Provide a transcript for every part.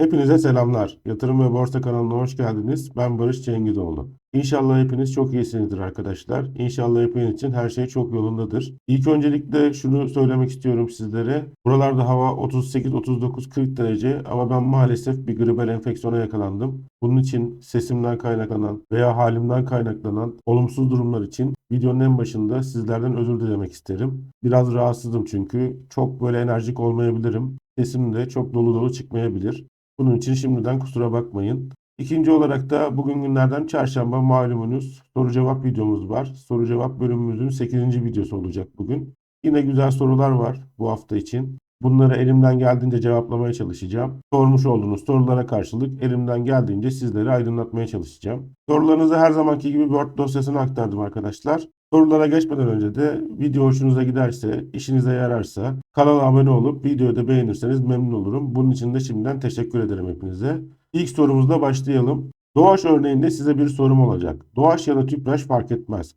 Hepinize selamlar. Yatırım ve Borsa kanalına hoş geldiniz. Ben Barış Cengizoğlu. İnşallah hepiniz çok iyisinizdir arkadaşlar. İnşallah hepiniz için her şey çok yolundadır. İlk öncelikle şunu söylemek istiyorum sizlere. Buralarda hava 38-39-40 derece ama ben maalesef bir gribal enfeksiyona yakalandım. Bunun için sesimden kaynaklanan veya halimden kaynaklanan olumsuz durumlar için videonun en başında sizlerden özür dilemek isterim. Biraz rahatsızım çünkü çok böyle enerjik olmayabilirim. Sesim de çok dolu dolu çıkmayabilir. Bunun için şimdiden kusura bakmayın. İkinci olarak da bugün günlerden çarşamba malumunuz soru cevap videomuz var. Soru cevap bölümümüzün 8. videosu olacak bugün. Yine güzel sorular var bu hafta için. Bunları elimden geldiğince cevaplamaya çalışacağım. Sormuş olduğunuz sorulara karşılık elimden geldiğince sizleri aydınlatmaya çalışacağım. Sorularınızı her zamanki gibi Word dosyasına aktardım arkadaşlar. Sorulara geçmeden önce de video hoşunuza giderse, işinize yararsa kanala abone olup videoyu da beğenirseniz memnun olurum. Bunun için de şimdiden teşekkür ederim hepinize. İlk sorumuzla başlayalım. Doğaç örneğinde size bir sorum olacak. Doğaç ya da Tüpraş fark etmez.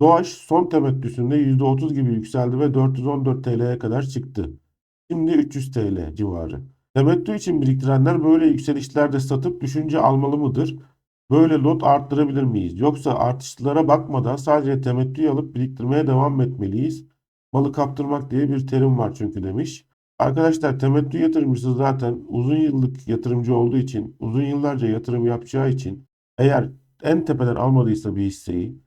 Doğaç son temettüsünde %30 gibi yükseldi ve 414 TL'ye kadar çıktı. Şimdi 300 TL civarı. Temettü için biriktirenler böyle yükselişlerde satıp düşünce almalı mıdır? Böyle lot arttırabilir miyiz? Yoksa artışlara bakmadan sadece temettüyü alıp biriktirmeye devam etmeliyiz? Malı kaptırmak diye bir terim var çünkü demiş. Arkadaşlar temettü yatırımcısı zaten uzun yıllık yatırımcü olduğu için, uzun yıllarca yatırım yapacağı için eğer en tepeden almadıysa bir hisseyi,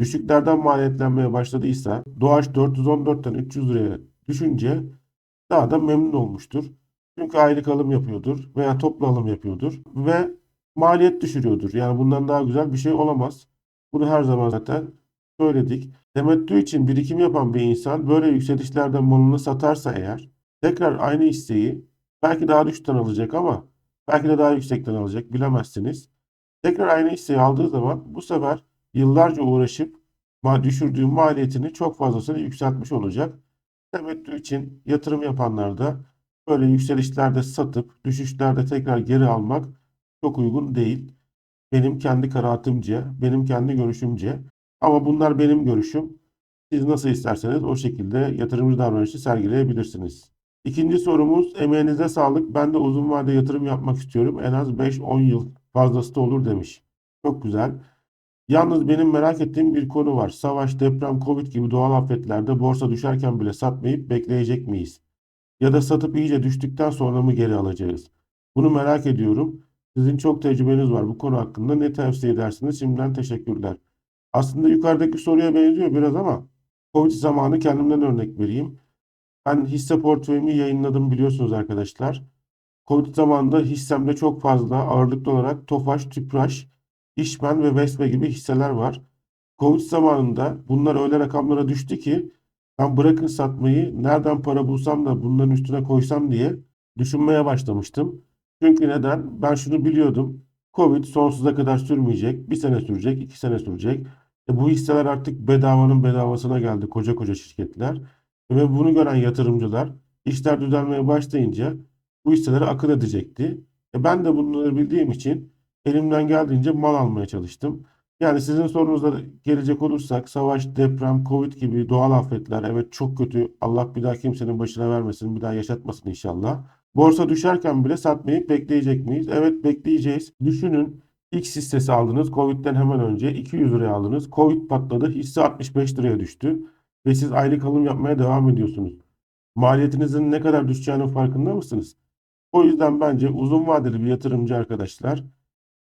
düşüklerden maliyetlenmeye başladıysa Doğaç 414'ten 300 liraya düşünce daha da memnun olmuştur. Çünkü aylık alım yapıyordur veya toplu alım yapıyordur ve maliyet düşürüyordur. Yani bundan daha güzel bir şey olamaz. Bunu her zaman zaten söyledik. Temettü için birikim yapan bir insan böyle yükselişlerden malını satarsa eğer tekrar aynı hisseyi belki daha düşükten alacak ama belki de daha yüksekten alacak bilemezsiniz. Tekrar aynı hisseyi aldığı zaman bu sefer yıllarca uğraşıp düşürdüğü maliyetini çok fazlasını yükseltmiş olacak. Temettü için yatırım yapanlar da böyle yükselişlerde satıp düşüşlerde tekrar geri almak çok uygun değil. Benim kendi kanaatimce, benim kendi görüşümce. Ama bunlar benim görüşüm. Siz nasıl isterseniz o şekilde yatırımcı davranışı sergileyebilirsiniz. İkinci sorumuz emeğinize sağlık. Ben de uzun vadede yatırım yapmak istiyorum. En az 5-10 yıl fazlası da olur demiş. Çok güzel. Yalnız benim merak ettiğim bir konu var. Savaş, deprem, Covid gibi doğal afetlerde borsa düşerken bile satmayıp bekleyecek miyiz? Ya da satıp iyice düştükten sonra mı geri alacağız? Bunu merak ediyorum. Sizin çok tecrübeniz var bu konu hakkında. Ne tavsiye edersiniz? Şimdiden teşekkürler. Aslında yukarıdaki soruya benziyor biraz ama Covid zamanı kendimden örnek vereyim. Ben hisse portföyümü yayınladım biliyorsunuz arkadaşlar. Covid zamanında hissemde çok fazla ağırlıklı olarak Tofaş, Tüpraş, İşmen ve Vesme gibi hisseler var. Covid zamanında bunlar öyle rakamlara düştü ki ben bırakın satmayı nereden para bulsam da bunların üstüne koysam diye düşünmeye başlamıştım. Çünkü neden? Ben şunu biliyordum. Covid sonsuza kadar sürmeyecek. Bir sene sürecek, iki sene sürecek. E bu hisseler artık bedavanın bedavasına geldi koca koca şirketler. Ve bunu gören yatırımcılar işler düzelmeye başlayınca bu hisselere akıl edecekti. E ben de bunları bildiğim için elimden geldiğince mal almaya çalıştım. Yani sizin sorunuza gelecek olursak savaş, deprem, Covid gibi doğal afetler evet çok kötü. Allah bir daha kimsenin başına vermesin, bir daha yaşatmasın inşallah. Borsa düşerken bile satmayıp bekleyecek miyiz? Evet bekleyeceğiz. Düşünün X hissesi aldınız Covid'den hemen önce 200 liraya aldınız. Covid patladı hisse 65 liraya düştü. Ve siz aylık alım yapmaya devam ediyorsunuz. Maliyetinizin ne kadar düşeceğinin farkında mısınız? O yüzden bence uzun vadeli bir yatırımcı arkadaşlar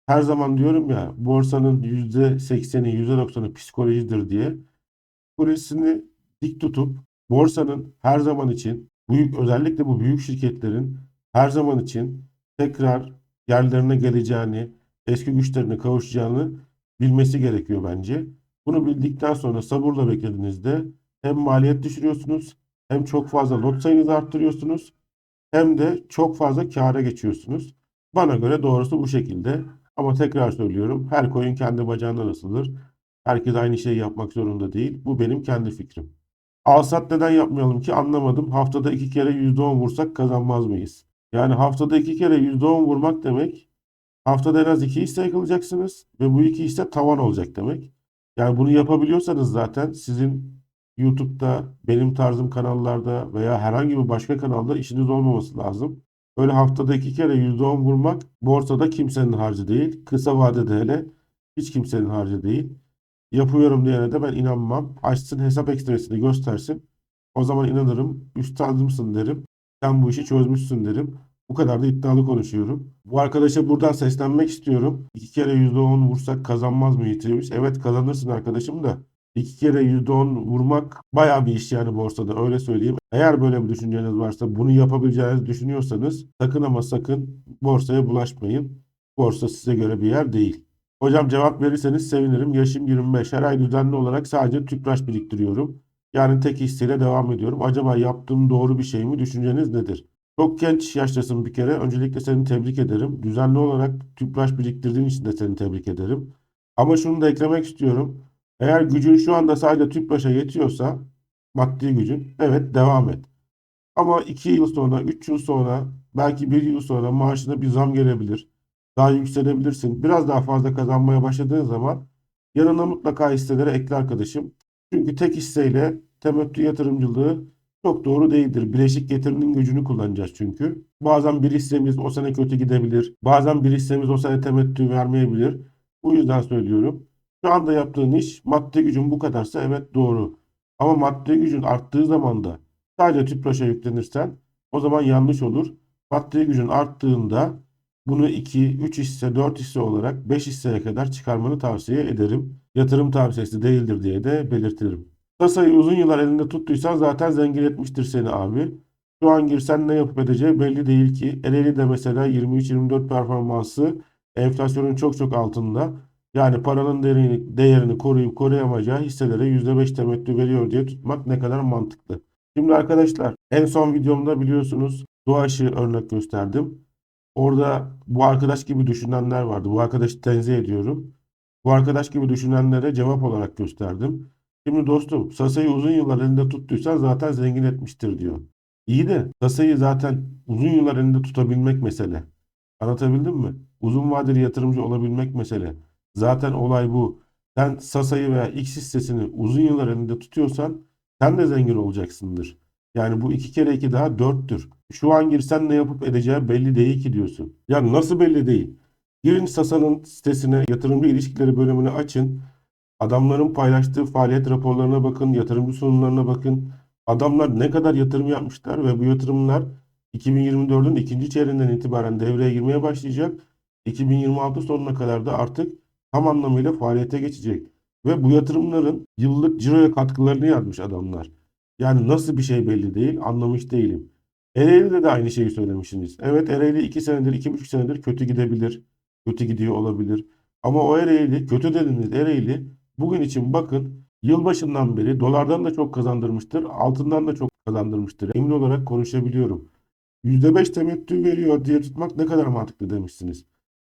her zaman diyorum ya borsanın %80'i %90'ı psikolojidir diye psikolojisini dik tutup borsanın her zaman için büyük özellikle bu büyük şirketlerin her zaman için tekrar yerlerine geleceğini, eski güçlerine kavuşacağını bilmesi gerekiyor bence. Bunu bildikten sonra sabırla beklediğinizde hem maliyet düşürüyorsunuz, hem çok fazla lot sayınızı arttırıyorsunuz, hem de çok fazla kâra geçiyorsunuz. Bana göre doğrusu bu şekilde. Ama tekrar söylüyorum, her koyun kendi bacağından asılır. Herkes aynı şeyi yapmak zorunda değil. Bu benim kendi fikrim. Alsat neden yapmayalım ki anlamadım. Haftada iki kere %10 vursak kazanmaz mıyız? Yani haftada iki kere %10 vurmak demek haftada en az iki hisse yakalayacaksınız ve bu iki hisse tavan olacak demek. Yani bunu yapabiliyorsanız zaten sizin YouTube'da, benim tarzım kanallarda veya herhangi bir başka kanalda işiniz olmaması lazım. Öyle haftada iki kere %10 vurmak borsada kimsenin harcı değil. Kısa vadede hele hiç kimsenin harcı değil. Yapıyorum diyene de ben inanmam. Açsın hesap ekstresini göstersin. O zaman inanırım. Üstadımsın derim. Sen bu işi çözmüşsün derim. Bu kadar da iddialı konuşuyorum. Bu arkadaşa buradan seslenmek istiyorum. İki kere %10 vursak kazanmaz mı yitirmiş? Evet kazanırsın arkadaşım da. İki kere %10 vurmak bayağı bir iş yani borsada öyle söyleyeyim. Eğer böyle bir düşünceniz varsa bunu yapabileceğinizi düşünüyorsanız sakın ama sakın borsaya bulaşmayın. Borsa size göre bir yer değil. Hocam cevap verirseniz sevinirim. Yaşım 25. Her ay düzenli olarak sadece tüpraş biriktiriyorum. Yani tek hisseyle devam ediyorum. Acaba yaptığım doğru bir şey mi? Düşünceniz nedir? Çok genç yaştasın bir kere. Öncelikle seni tebrik ederim. Düzenli olarak tüpraş biriktirdiğin için de seni tebrik ederim. Ama şunu da eklemek istiyorum. Eğer gücün şu anda sadece tüpraşa yetiyorsa, maddi gücün, evet devam et. Ama 2 yıl sonra, 3 yıl sonra, belki 1 yıl sonra maaşına bir zam gelebilir. Daha yükselebilirsin. Biraz daha fazla kazanmaya başladığın zaman yanına mutlaka hisseleri ekle arkadaşım. Çünkü tek hisseyle temettü yatırımcılığı çok doğru değildir. Bileşik getirinin gücünü kullanacağız çünkü. Bazen bir hissemiz o sene kötü gidebilir. Bazen bir hissemiz o sene temettü vermeyebilir. Bu yüzden söylüyorum. Şu anda yaptığın iş maddi gücün bu kadarsa evet doğru. Ama maddi gücün arttığı zaman da sadece tüpraşa yüklenirsen o zaman yanlış olur. Maddi gücün arttığında bunu 2, 3 hisse, 4 hisse olarak 5 hisseye kadar çıkarmanı tavsiye ederim. Yatırım tavsiyesi değildir diye de belirtirim. Kasayı uzun yıllar elinde tuttuysan zaten zengin etmiştir seni abi. Şu an girsen ne yapıp edeceği belli değil ki. Ereğli de mesela 23-24 performansı enflasyonun çok çok altında. Yani paranın değerini, değerini koruyup koruyamayacağı hisselere %5 temettü veriyor diye tutmak ne kadar mantıklı. Şimdi arkadaşlar en son videomda biliyorsunuz Doğaç'ı örnek gösterdim. Orada bu arkadaş gibi düşünenler vardı. Bu arkadaşı tenzih ediyorum. Bu arkadaş gibi düşünenlere cevap olarak gösterdim. Şimdi dostum Sasa'yı uzun yıllar elinde tuttuysan zaten zengin etmiştir diyor. İyi de Sasa'yı zaten uzun yıllar elinde tutabilmek mesele. Anlatabildim mi? Uzun vadeli yatırımcı olabilmek mesele. Zaten olay bu. Sen Sasa'yı veya X hissesini uzun yıllar elinde tutuyorsan sen de zengin olacaksındır. Yani bu iki kere iki daha dörttür. Şu an girsen ne yapıp edeceği belli değil ki diyorsun. Ya nasıl belli değil? Girin Sasa'nın sitesine yatırımcı ilişkileri bölümünü açın. Adamların paylaştığı faaliyet raporlarına bakın, yatırımcı sunumlarına bakın. Adamlar ne kadar yatırım yapmışlar ve bu yatırımlar 2024'ün ikinci çeyreğinden itibaren devreye girmeye başlayacak. 2026 sonuna kadar da artık tam anlamıyla faaliyete geçecek. Ve bu yatırımların yıllık ciroya katkılarını yazmış adamlar. Yani nasıl bir şey belli değil anlamış değilim. Ereğli'de de aynı şeyi söylemişsiniz. Evet Ereğli 2 senedir 2,5 senedir kötü gidebilir. Kötü gidiyor olabilir. Ama o Ereğli kötü dediğiniz Ereğli bugün için bakın yılbaşından beri dolardan da çok kazandırmıştır. Altından da çok kazandırmıştır. Emin olarak konuşabiliyorum. %5 temettü veriyor diye tutmak ne kadar mantıklı demişsiniz.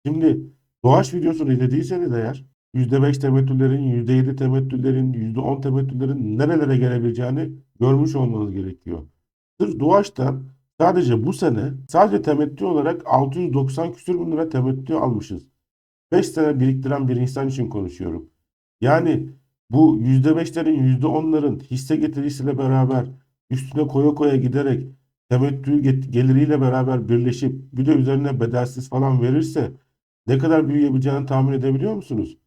Şimdi Doğaç videosunu izlediyseniz eğer %5 temettülerin, %7 temettülerin, %10 temettülerin nerelere gelebileceğini görmüş olmanız gerekiyor. Sırf Doğaç'tan sadece bu sene sadece temettü olarak 690 küsür bin lira temettü almışız. 5 sene biriktiren bir insan için konuşuyorum. Yani bu %5'lerin %10'ların hisse getirisiyle beraber üstüne koya koya giderek temettü geliriyle beraber birleşip bir de üzerine bedelsiz falan verirse ne kadar büyüyebileceğini tahmin edebiliyor musunuz?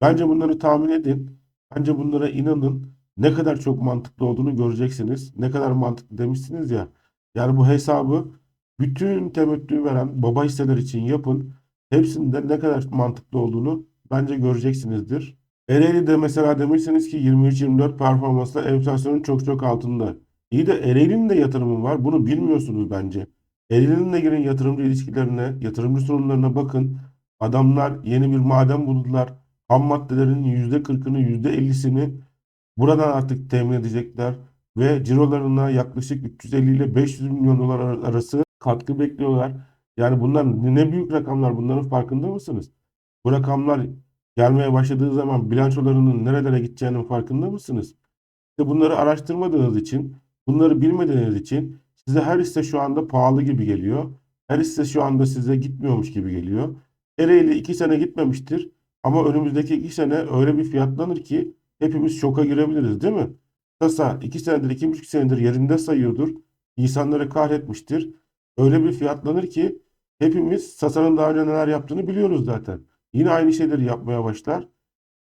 Bence bunları tahmin edin. Bence bunlara inanın. Ne kadar çok mantıklı olduğunu göreceksiniz. Ne kadar mantıklı demişsiniz ya. Yani bu hesabı bütün temettü veren baba hisseler için yapın. Hepsinde ne kadar mantıklı olduğunu bence göreceksinizdir. Ereğli'de mesela demişsiniz ki 23-24 performansla enflasyonun çok çok altında. İyi de Ereğli'nin de yatırımı var. Bunu bilmiyorsunuz bence. Ereğli'nin de girin yatırımcı ilişkilerine, yatırımcı sunumlarına bakın. Adamlar yeni bir maden buldular. Ham maddelerin %40'ını %50'sini buradan artık temin edecekler. Ve cirolarına yaklaşık 350 ile 500 milyon dolar arası katkı bekliyorlar. Yani bunlar ne büyük rakamlar bunların farkında mısınız? Bu rakamlar gelmeye başladığı zaman bilançolarının nerelere gideceğinin farkında mısınız? İşte bunları araştırmadığınız için, bunları bilmediğiniz için size her hisse şu anda pahalı gibi geliyor. Her hisse şu anda size gitmiyormuş gibi geliyor. Ereğli 2 sene gitmemiştir. Ama önümüzdeki 2 sene öyle bir fiyatlanır ki hepimiz şoka girebiliriz değil mi? Kasa 2 senedir 2,5 senedir yerinde sayıyordur. İnsanları kahretmiştir. öyle bir fiyatlanır ki hepimiz Sasa'nın daha önce neler yaptığını biliyoruz zaten. Yine aynı şeyleri yapmaya başlar.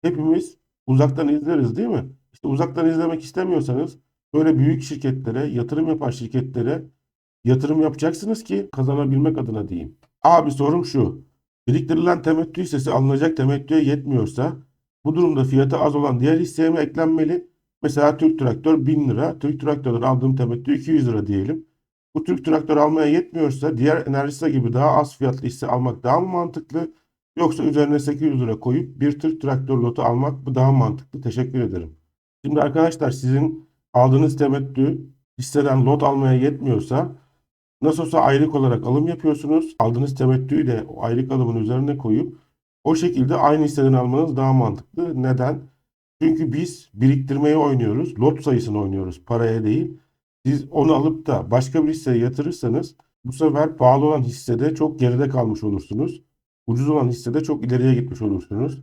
Hepimiz uzaktan izleriz değil mi? İşte uzaktan izlemek istemiyorsanız böyle büyük şirketlere, yatırım yapan şirketlere yatırım yapacaksınız ki kazanabilmek adına diyeyim. Abi sorum şu. Biriktirilen temettü hissesi alınacak temettüye yetmiyorsa bu durumda fiyatı az olan diğer hisseye mi eklenmeli? Mesela Türk Traktör 1000 lira. Türk Traktör'den aldığım temettü 200 lira diyelim. Bu Türk Traktör almaya yetmiyorsa diğer Enerjisa gibi daha az fiyatlı hisse almak daha mı mantıklı? Yoksa üzerine 800 lira koyup bir Türk Traktör lotu almak mı daha mantıklı? Teşekkür ederim. Şimdi arkadaşlar sizin aldığınız temettü hisseden lot almaya yetmiyorsa nasıl olsa aylık olarak alım yapıyorsunuz. Aldığınız temettüyü de o aylık alımın üzerine koyup o şekilde aynı hisseden almanız daha mantıklı. Neden? Çünkü biz biriktirmeyi oynuyoruz. Lot sayısını oynuyoruz. Paraya değil. Siz onu alıp da başka bir hisseye yatırırsanız bu sefer pahalı olan hissede çok geride kalmış olursunuz. Ucuz olan hissede çok ileriye gitmiş olursunuz.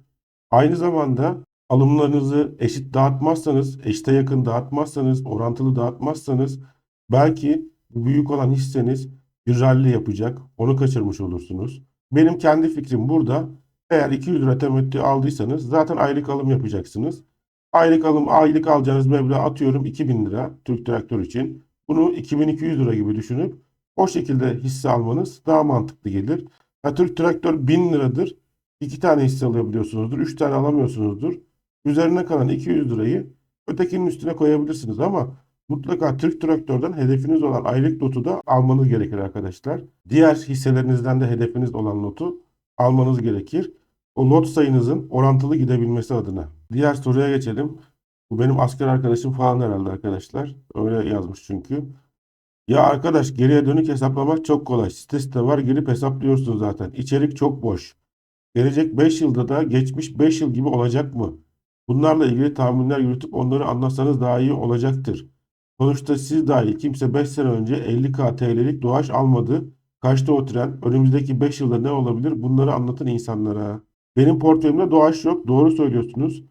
Aynı zamanda alımlarınızı eşit dağıtmazsanız, eşite yakın dağıtmazsanız, orantılı dağıtmazsanız belki büyük olan hisseniz bir rally yapacak. Onu kaçırmış olursunuz. Benim kendi fikrim burada. Eğer 200 lira temettü aldıysanız zaten aylık alım yapacaksınız. Aylık alım, aylık alacağınız meblağ atıyorum 2000 lira Türk Traktör için. Bunu 2200 lira gibi düşünüp o şekilde hisse almanız daha mantıklı gelir. Ha, Türk Traktör 1000 liradır. 2 tane hisse alabiliyorsunuzdur. 3 tane alamıyorsunuzdur. Üzerine kalan 200 lirayı ötekinin üstüne koyabilirsiniz ama mutlaka Türk Traktör'den hedefiniz olan aylık notu da almanız gerekir arkadaşlar. Diğer hisselerinizden de hedefiniz olan notu almanız gerekir. O lot sayınızın orantılı gidebilmesi adına. Diğer soruya geçelim. Bu benim asker arkadaşım falan herhalde arkadaşlar. Öyle yazmış çünkü. Ya arkadaş geriye dönük hesaplamak çok kolay. Site site var girip hesaplıyorsun zaten. İçerik çok boş. Gelecek 5 yılda da geçmiş 5 yıl gibi olacak mı? Bunlarla ilgili tahminler yürütüp onları anlatsanız daha iyi olacaktır. Sonuçta siz dahil kimse 5 sene önce 50k TL'lik doğaç almadı. Kaçta o tren? Önümüzdeki 5 yılda ne olabilir? Bunları anlatın insanlara. Benim portföyümde doğaç yok. Doğru söylüyorsunuz.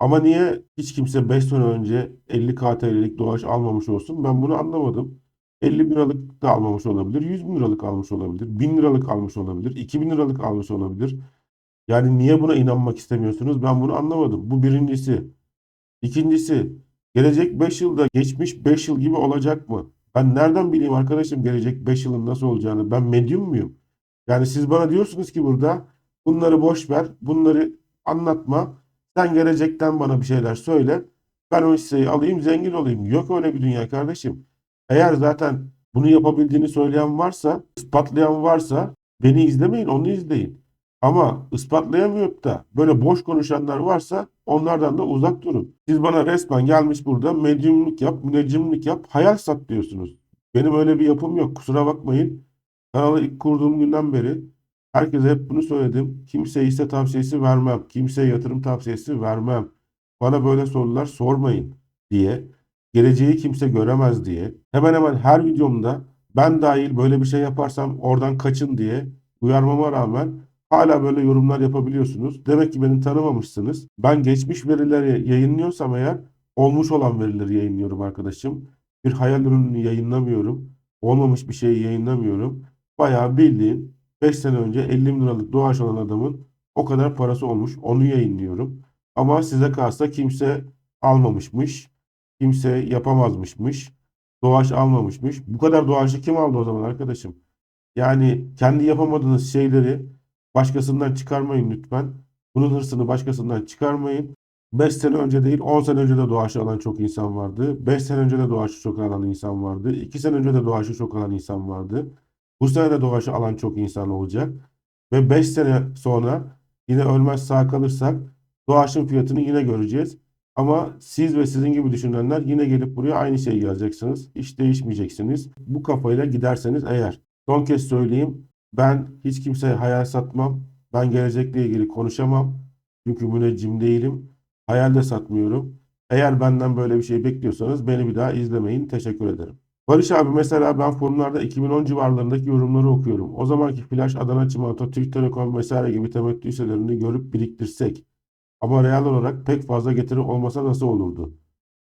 Ama niye hiç kimse 5 sene önce 50k TL'lik doğaç almamış olsun? Ben bunu anlamadım. 50 bin liralık da almamış olabilir. 100 bin liralık almış olabilir. 1000 liralık almış olabilir. 2000 liralık almış olabilir. Yani niye buna inanmak istemiyorsunuz? Ben bunu anlamadım. Bu birincisi. İkincisi, gelecek 5 yılda geçmiş 5 yıl gibi olacak mı? Ben nereden bileyim arkadaşım gelecek 5 yılın nasıl olacağını? Ben medyum muyum? Yani siz bana diyorsunuz ki burada bunları boş ver, bunları anlatma. Sen gelecekten bana bir şeyler söyle. Ben o hisseyi alayım, zengin olayım. Yok öyle bir dünya kardeşim. Eğer zaten bunu yapabildiğini söyleyen varsa, ispatlayan varsa beni izlemeyin, onu izleyin. Ama ispatlayamayıp da böyle boş konuşanlar varsa onlardan da uzak durun. Siz bana resmen gelmiş burada medyumluk yap, müneccimlik yap, hayal sat diyorsunuz. Benim öyle bir yapım yok. Kusura bakmayın. Kanalı ilk kurduğum günden beri herkese hep bunu söyledim. Kimseye hisse tavsiyesi vermem. Kimseye yatırım tavsiyesi vermem. Bana böyle sorular sormayın diye. Geleceği kimse göremez diye. Hemen hemen her videomda ben dahil böyle bir şey yaparsam oradan kaçın diye uyarmama rağmen hala böyle yorumlar yapabiliyorsunuz. Demek ki beni tanımamışsınız. Ben geçmiş verileri yayınlıyorsam eğer olmuş olan verileri yayınlıyorum arkadaşım. Bir hayal ürününü yayınlamıyorum. Olmamış bir şeyi yayınlamıyorum. Bayağı bildiğin 5 sene önce 50 bin liralık doğaç olan adamın o kadar parası olmuş. Onu yayınlıyorum. Ama size kalsa kimse almamışmış. Kimse yapamazmışmış. Doğaç almamışmış. Bu kadar doğaçı kim aldı o zaman arkadaşım? Yani kendi yapamadığınız şeyleri başkasından çıkarmayın lütfen. Bunun hırsını başkasından çıkarmayın. 5 sene önce değil 10 sene önce de doğaçlı alan çok insan vardı. 5 sene önce de doğaçlı çok alan insan vardı. 2 sene önce de doğaçlı çok alan insan vardı. Bu sene de doğaçlı alan çok insan olacak. Ve 5 sene sonra yine ölmez sağ kalırsak doğaçlının fiyatını yine göreceğiz. Ama siz ve sizin gibi düşünenler yine gelip buraya aynı şeyi yazacaksınız. Hiç değişmeyeceksiniz. Bu kafayla giderseniz eğer. Son kez söyleyeyim. Ben hiç kimseye hayal satmam. Ben gelecekle ilgili konuşamam. Çünkü müneccim değilim. Hayal de satmıyorum. Eğer benden böyle bir şey bekliyorsanız beni bir daha izlemeyin. Teşekkür ederim. Barış abi mesela ben forumlarda 2010 civarlarındaki yorumları okuyorum. O zamanki Flash, Adana Çimento, Türk Telekom vesaire gibi temettü hisselerini görüp biriktirsek ama reel olarak pek fazla getiri olmasa nasıl olurdu?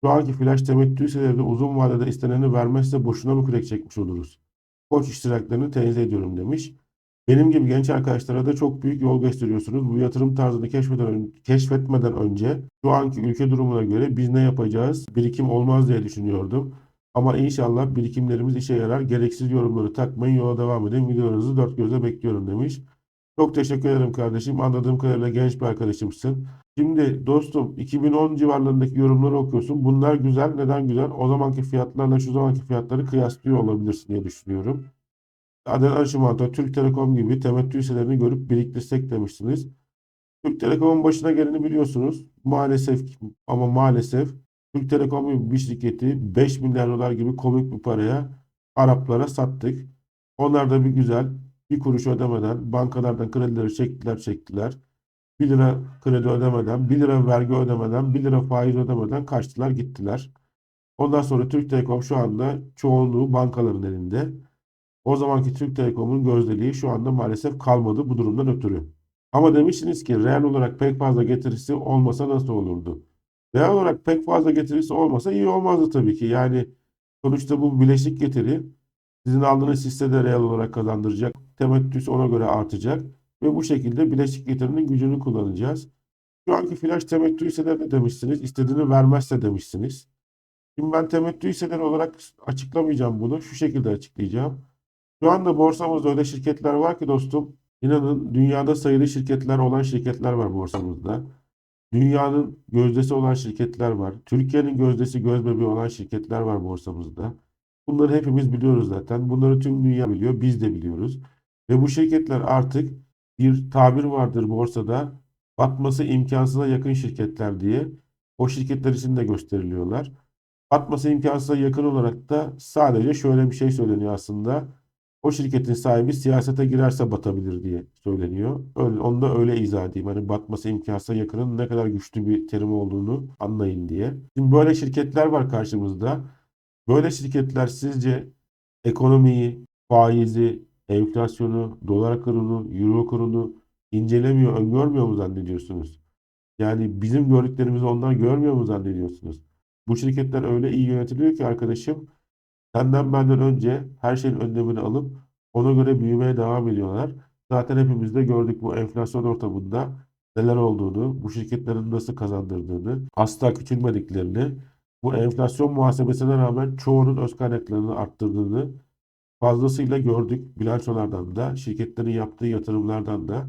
Şu anki flash temettü hisseleri uzun vadede isteneni vermezse boşuna mı kürek çekmiş oluruz? koç iştiraklerini tenzih ediyorum demiş. Benim gibi genç arkadaşlara da çok büyük yol gösteriyorsunuz. Bu yatırım tarzını keşfeden, keşfetmeden önce şu anki ülke durumuna göre biz ne yapacağız? Birikim olmaz diye düşünüyordum. Ama inşallah birikimlerimiz işe yarar. Gereksiz yorumları takmayın, yola devam edin. Videolarınızı dört gözle bekliyorum demiş. Çok teşekkür ederim kardeşim. Anladığım kadarıyla genç bir arkadaşımsın. Şimdi dostum 2010 civarlarındaki yorumları okuyorsun. Bunlar güzel. Neden güzel? O zamanki fiyatlarla şu zamanki fiyatları kıyaslıyor olabilirsin diye düşünüyorum. Adel Arşimanto, Türk Telekom gibi temettü hisselerini görüp biriktirsek demiştiniz. Türk Telekom'un başına geleni biliyorsunuz. Maalesef ama maalesef Türk Telekom gibi bir şirketi 5 milyar dolar gibi komik bir paraya Araplara sattık. Onlar da bir güzel bir kuruş ödemeden bankalardan kredileri çektiler çektiler. 1 lira kredi ödemeden, 1 lira vergi ödemeden, 1 lira faiz ödemeden kaçtılar gittiler. Ondan sonra Türk Telekom şu anda çoğunluğu bankaların elinde. O zamanki Türk Telekom'un gözdeliği şu anda maalesef kalmadı bu durumdan ötürü. Ama demiştiniz ki reel olarak pek fazla getirisi olmasa nasıl olurdu? Reel olarak pek fazla getirisi olmasa iyi olmazdı tabii ki. Yani sonuçta bu bileşik getiri sizin aldığınız hisse de reel olarak kazandıracak. Temettüs ona göre artacak. Ve bu şekilde bileşik getirinin gücünü kullanacağız. Şu anki flash temettü hisseleri de demişsiniz. İstediğini vermezse demişsiniz. Şimdi ben temettü hisseleri olarak açıklamayacağım bunu. Şu şekilde açıklayacağım. Şu anda borsamızda öyle şirketler var ki dostum. İnanın dünyada sayılı şirketler olan şirketler var borsamızda. Dünyanın gözdesi olan şirketler var. Türkiye'nin gözdesi göz bebeği olan şirketler var borsamızda. Bunları hepimiz biliyoruz zaten. Bunları tüm dünya biliyor. Biz de biliyoruz. Ve bu şirketler artık bir tabir vardır borsada. Batması imkansıza yakın şirketler diye. O şirketler için de gösteriliyorlar. Batması imkansıza yakın olarak da sadece şöyle bir şey söyleniyor aslında. O şirketin sahibi siyasete girerse batabilir diye söyleniyor. Öyle, onu da öyle izah edeyim. Hani batması imkansıza yakının ne kadar güçlü bir terim olduğunu anlayın diye. Şimdi böyle şirketler var karşımızda. Böyle şirketler sizce ekonomiyi, faizi, enflasyonu, dolar kurunu, euro kurunu incelemiyor, öngörmüyor mu zannediyorsunuz? Yani bizim gördüklerimizi onlar görmüyor mu zannediyorsunuz? Bu şirketler öyle iyi yönetiliyor ki arkadaşım senden benden önce her şeyin önlemini alıp ona göre büyümeye devam ediyorlar. Zaten hepimiz de gördük bu enflasyon ortamında neler olduğunu, bu şirketlerin nasıl kazandırdığını, asla küçülmediklerini, bu enflasyon muhasebesine rağmen çoğunun öz kaynaklarını arttırdığını fazlasıyla gördük bilançolardan da, şirketlerin yaptığı yatırımlardan da.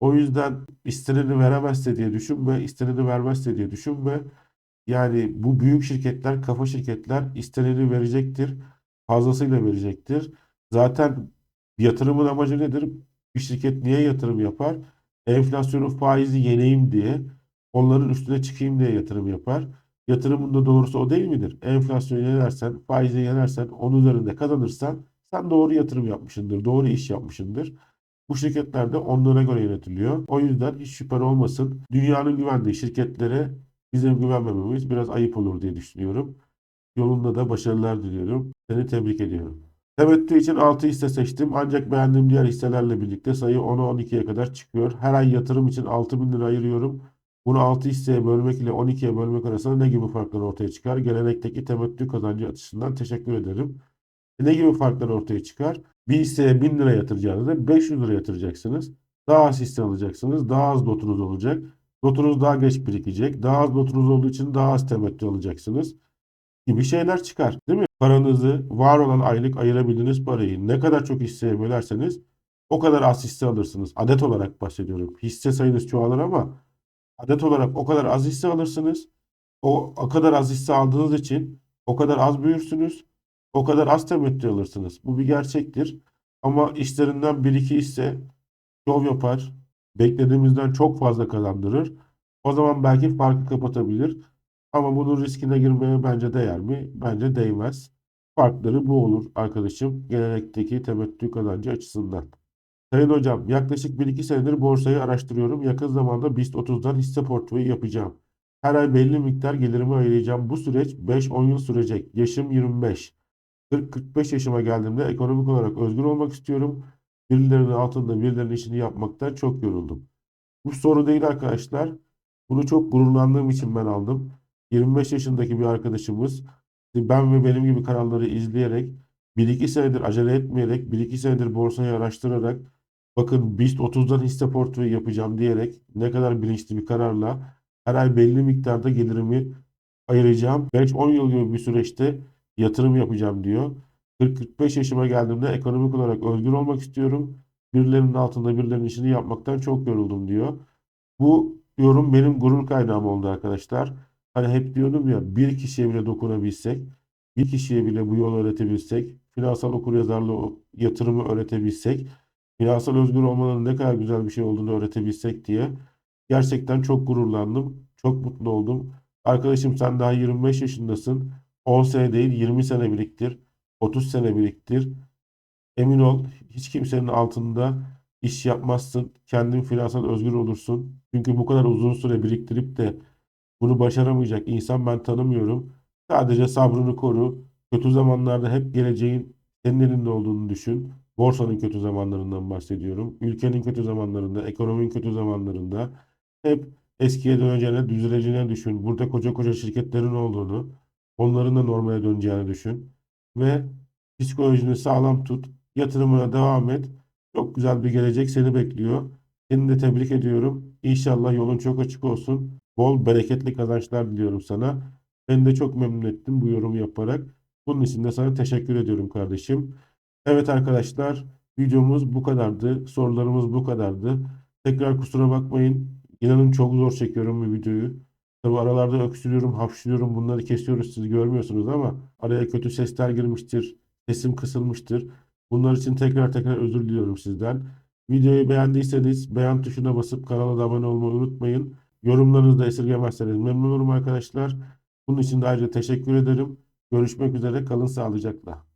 O yüzden isteneni veremezse diye düşünme, isteneni vermezse diye düşünme. Yani bu büyük şirketler, kafa şirketler isteneni verecektir. Fazlasıyla verecektir. Zaten yatırımın amacı nedir? Bir şirket niye yatırım yapar? Enflasyonun faizi yeneyim diye, onların üstüne çıkayım diye yatırım yapar. Yatırımın da doğrusu o değil midir? Enflasyonu yenersen, faizi yenersen, onun üzerinde kazanırsan sen doğru yatırım yapmışsındır, doğru iş yapmışsındır. Bu şirketler de onlara göre yönetiliyor. O yüzden hiç şüphen olmasın. Dünyanın güvendiği şirketlere bizim güvenmememiz biraz ayıp olur diye düşünüyorum. Yolunda da başarılar diliyorum. Seni tebrik ediyorum. Temettü için 6 hisse seçtim ancak beğendiğim diğer hisselerle birlikte sayı 10'a 12'ye kadar çıkıyor. Her ay yatırım için 6 bin lira ayırıyorum. Bunu 6 hisseye bölmek ile 12'ye bölmek arasında ne gibi farklar ortaya çıkar? Gelenekteki temettü kazancı açısından teşekkür ederim. Ne gibi farklar ortaya çıkar? Bir hisseye 1000 lira yatıracağınızda 500 lira yatıracaksınız. Daha az hisse alacaksınız. Daha az notunuz olacak. Notunuz daha geç birikecek. Daha az notunuz olduğu için daha az temettü alacaksınız. Gibi şeyler çıkar. Değil mi? Paranızı var olan aylık ayırabildiğiniz parayı ne kadar çok hisseye bölerseniz o kadar az hisse alırsınız. Adet olarak bahsediyorum. Hisse sayınız çoğalır ama adet olarak o kadar az hisse alırsınız. O, o kadar az hisse aldığınız için o kadar az büyürsünüz. O kadar az temettü alırsınız. Bu bir gerçektir. Ama işlerinden bir iki hisse şov yapar. Beklediğimizden çok fazla kazandırır. O zaman belki farkı kapatabilir. Ama bunun riskine girmeye bence değer mi? Bence değmez. Farkları bu olur arkadaşım. Gelenekteki temettü kazancı açısından. Sayın hocam, yaklaşık 1-2 senedir borsayı araştırıyorum. Yakın zamanda BIST 30'dan hisse portföyü yapacağım. Her ay belli miktar gelirimi ayıracağım. Bu süreç 5-10 yıl sürecek. Yaşım 25. 40-45 yaşıma geldiğimde ekonomik olarak özgür olmak istiyorum. Birilerinin altında birilerinin işini yapmaktan çok yoruldum. Bu soru değil arkadaşlar. Bunu çok gururlandığım için ben aldım. 25 yaşındaki bir arkadaşımız ben ve benim gibi kanalları izleyerek 1-2 senedir acele etmeyerek, 1-2 senedir borsayı araştırarak, bakın BIST 30'dan hisse portföyü yapacağım diyerek ne kadar bilinçli bir kararla her ay belli miktarda gelirimi ayıracağım. 5-10 yıl gibi bir süreçte yatırım yapacağım diyor. 40-45 yaşıma geldiğimde ekonomik olarak özgür olmak istiyorum. Birilerinin altında birilerinin işini yapmaktan çok yoruldum diyor. Bu yorum benim gurur kaynağım oldu arkadaşlar. Hani hep diyordum ya bir kişiye bile dokunabilsek, bir kişiye bile bu yolu öğretebilsek, finansal okuryazarlığı, yatırımı öğretebilsek, finansal özgür olmanın ne kadar güzel bir şey olduğunu öğretebilsek diye gerçekten çok gururlandım. Çok mutlu oldum. Arkadaşım sen daha 25 yaşındasın. 10 sene değil 20 sene biriktir. 30 sene biriktir. Emin ol hiç kimsenin altında iş yapmazsın. Kendin finansal özgür olursun. Çünkü bu kadar uzun süre biriktirip de bunu başaramayacak insan ben tanımıyorum. Sadece sabrını koru. Kötü zamanlarda hep geleceğin senin elinde olduğunu düşün. Borsanın kötü zamanlarından bahsediyorum. Ülkenin kötü zamanlarında, ekonominin kötü zamanlarında hep eskiye döneceğine, düzeleceğine düşün. Burada koca koca şirketlerin olduğunu, onların da normale döneceğini düşün. Ve psikolojini sağlam tut. Yatırımına devam et. Çok güzel bir gelecek seni bekliyor. Seni de tebrik ediyorum. İnşallah yolun çok açık olsun. Bol bereketli kazançlar diliyorum sana. Beni de çok memnun ettin bu yorumu yaparak. Bunun için de sana teşekkür ediyorum kardeşim. Evet arkadaşlar videomuz bu kadardı. Sorularımız bu kadardı. Tekrar kusura bakmayın. İnanın çok zor çekiyorum bu videoyu. Tabi aralarda öksürüyorum, hapşırıyorum. Bunları kesiyoruz siz görmüyorsunuz ama araya kötü sesler girmiştir. Sesim kısılmıştır. Bunlar için tekrar tekrar özür diliyorum sizden. Videoyu beğendiyseniz beğen tuşuna basıp kanala da abone olmayı unutmayın. Yorumlarınızı da esirgemezseniz memnun olurum arkadaşlar. Bunun için de ayrıca teşekkür ederim. Görüşmek üzere. Kalın sağlıcakla.